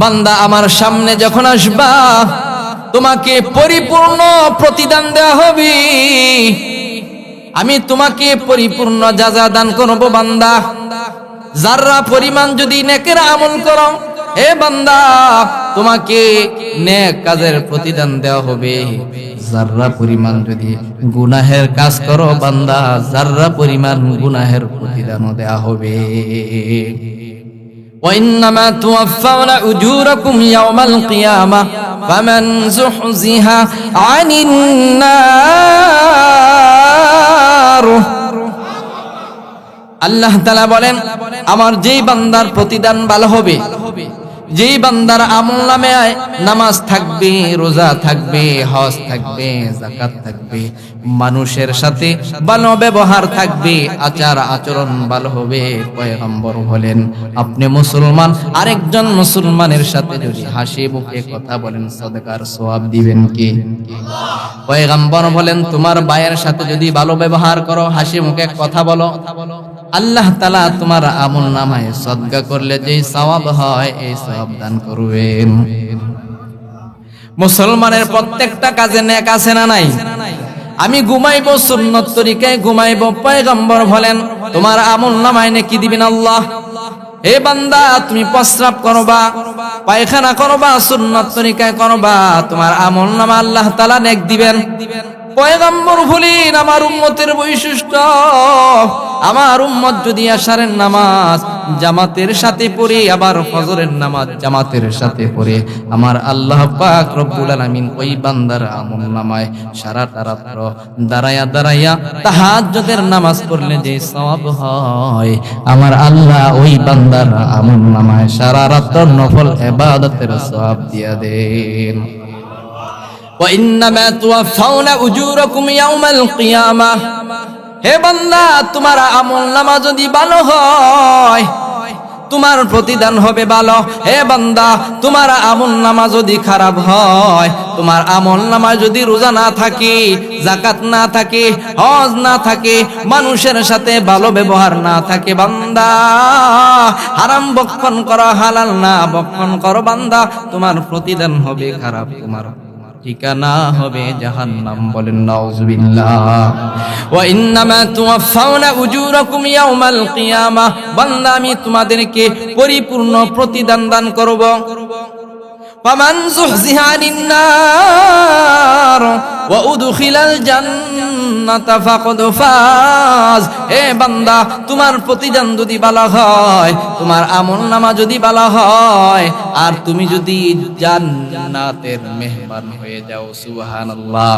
বান্দা আমার সামনে যখন আসবা, তোমাকে পরিপূর্ণ প্রতিদান দেওয়া হবে। আমি তোমাকে পরিপূর্ণ যা যা দান করব বান্দা। যাররা পরিমাণ যদি নেকের আমল করো, হে বান্দা, তোমাকে নেক কাজের প্রতিদান দেওয়া হবে। যাররা পরিমাণ যদি গুনাহের কাজ করো বান্দা, যাররা পরিমাণ গুনাহের প্রতিদানও দেওয়া হবে। وإنما توفون أجوركم يوم القيامة فمن زحزح عن النار আল্লাহ তালা বলেন আমার যেই বান্দার প্রতিদান ভালো হবে যেই বান্দার আমল নামে নামাজ থাকবে, রোজা থাকবে, হজ থাকবে জাকাত থাকবে, মানুষের সাথে ভালো ব্যবহার থাকবে, আচার আচরণ ভালো হবে, পয়গম্বর বলেন আপনি মুসলমান, আরেকজন মুসলমানের সাথে যদি হাসি মুখে কথা বলেন, সদকার সোয়াব দিবেন কি? পয়গম্বর বলেন, তোমার ভাইয়ের সাথে যদি ভালো ব্যবহার করো, হাসি মুখে কথা বলো। আল্লাহ তালা তোমার আমল নামায় সদগা করলে যে সওয়াব হয়, এই সওয়াব দান করবেন। মুসলমানের প্রত্যেকটা কাজে নেক আছে না নাই? আমি ঘুমাইবো সুন্নত তরিকায় ঘুমাইবো, পয়গম্বর বলেন, তোমার আমল নামায় নেকি দিবেন আল্লাহ? হে বান্দা, তুমি প্রস্রাব করবা, পায়খানা করবা, সুন্নত তরিকায় করবা, তোমার আমল নামা আল্লাহ তালা নেক দিবেন। পয়গম্বর ভুলিন আমার উম্মতের বৈশিষ্ট্য। আমার উম্মত যদি আশারের নামাজ জামাতের সাথে পড়ে, আবার ফজরের নামাজ জামাতের সাথে পড়ে, আমার আল্লাহ পাক রব্বুল আলামিন ওই বান্দার আমল নামায় সারাটা রাত্র দাঁড়াইয়া দাঁড়াইয়া তাহাজ্জুদের নামাজ পড়লে যে সওয়াব হয়, আমার আল্লাহ ওই বান্দার আমল নামায় সারা রাত্র নফল ইবাদতের সওয়াব দিয়া দেন। وإنما توفون أجوركم يوم القيامة হে বান্দা তোমার আমল নামা যদি ভালো হয় তোমার প্রতিদান হবে ভালো হে বান্দা তোমার আমল নামা যদি খারাপ হয় তোমার আমল নামা যদি রোজা না থাকে জাকাত না থাকে হজ না থাকে মানুষের সাথে ভালো ব্যবহার না থাকে বান্দা হারাম বক্ষণ করো হালাল না বক্ষণ করো বান্দা তোমার প্রতিদান হবে খারাপ তোমার ঠিকানা হবে জাহান্নাম। বলেন, নাউজুবিল্লাহ। ওয়া ইন্নামা তুওয়াফাউনা উজুরাকুম ইয়াউমাল বান্দা, আমি তোমাদেরকে পরিপূর্ণ প্রতিদান দান করব। ফামান যুহজিহা আনিন নার ওয়া উদখিলাল জান্নাতা ফাকাদ ফাজ। হে বান্দা, তোমার প্রতিদান যদি ভালো হয়, তোমার আমল নামা যদি হয়, আর তুমি যদি জান্নাতের মেহমান হয়ে যাও, সুবহানাল্লাহ।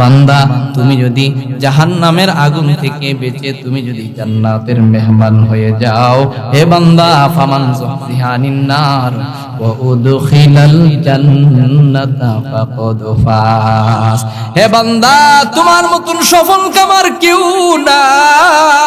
বান্দা, তুমি যদি জাহান্নামের আগুন থেকে বেঁচে, তুমি যদি জান্নাতের মেহমান হয়ে যাও। হে বান্দা, ফামান নার হে বান্দা তোমার মতন সফল কামার কেউ নাই।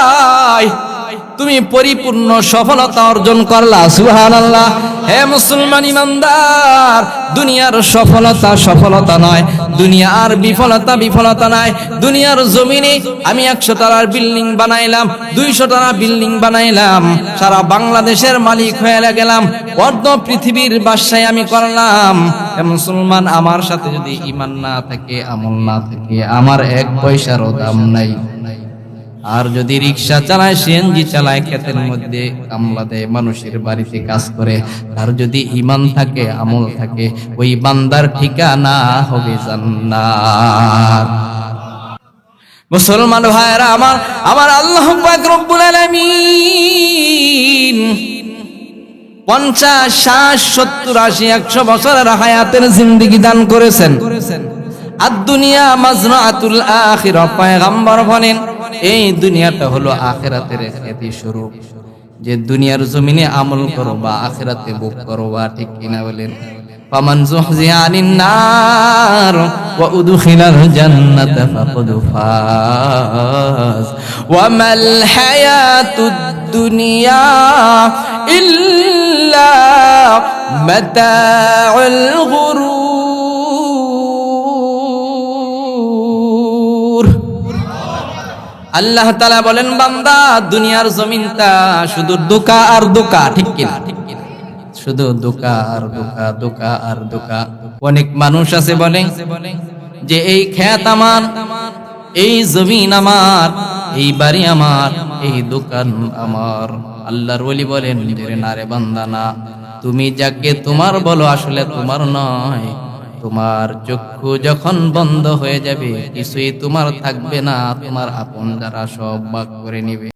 তুমি পরিপূর্ণ সফলতা অর্জন করলা, সুবহানাল্লাহ। হে মুসলমান ইমানদার, দুনিয়ার সফলতা সফলতা নয়, দুনিয়ার বিফলতা বিফলতা নয়, দুনিয়ার জমিনে আমি একশো তারার বিল্ডিং বানাইলাম, দুইশো তারা বিল্ডিং বানাইলাম, সারা বাংলাদেশের মালিক হয়ে গেলাম, অর্ধ পৃথিবীর বাসায় আমি করলাম। হে মুসলমান, আমার সাথে যদি ইমান না থাকে, আমল না থাকে, আমার এক পয়সারও দাম নাই। আর যদি রিক্সা চালায়, সিএনজি চালায়, ক্ষেতের মধ্যে কামলা দেয়, মানুষের বাড়িতে কাজ করে আর যদি ইমান থাকে, আমল থাকে, ওই বান্দার ঠিকানা হবে জান্নাত। মুসলমান ভাইরা আমার আমার আল্লাহ পাক রব্বুল আলামিন পঞ্চাশ, ষাট, সত্তর, আশি, একশো বছরের হায়াতের জিন্দিগি দান করেছেন। আর দুনিয়া মাজরাতুল আখিরা, পয়গম্বর বলেন এই দুনিয়াটা হলো আখিরাতের খ্যাতি স্বরূপ। যে দুনিয়ার জমিনে আমল করো বা আখিরাতে ভোগ করো বা ঠিক কিনা বলেন। ফামান যুহজিহা আনিন নার ওয়া উদখিলাল জান্নাতা ফাকাদ ফাজ। ওয়া মাল হায়াতুদ দুনিয়া ইল্লা আল্লাহ তালা বলেন, বান্দা, দুনিয়ার জমিনটা শুধু দোকা আর দোকা ঠিক কিনা? শুধু দোকা আর দোকা দোকা আর দোকা অনেক মানুষ আছে বলে যে, এই খ্যাত আমার, এই জমিন আমার, এই বাড়ি আমার, এই দোকান আমার। আল্লাহর বলি বলেন যে না বান্দা না, তুমি যাকে তোমার বলো আসলে তোমার নয়। তোমার চক্ষু যখন বন্ধ হয়ে যাবে, কিছুই তোমার থাকবে না, তোমার আপন যারা সব বাক করে নিবে।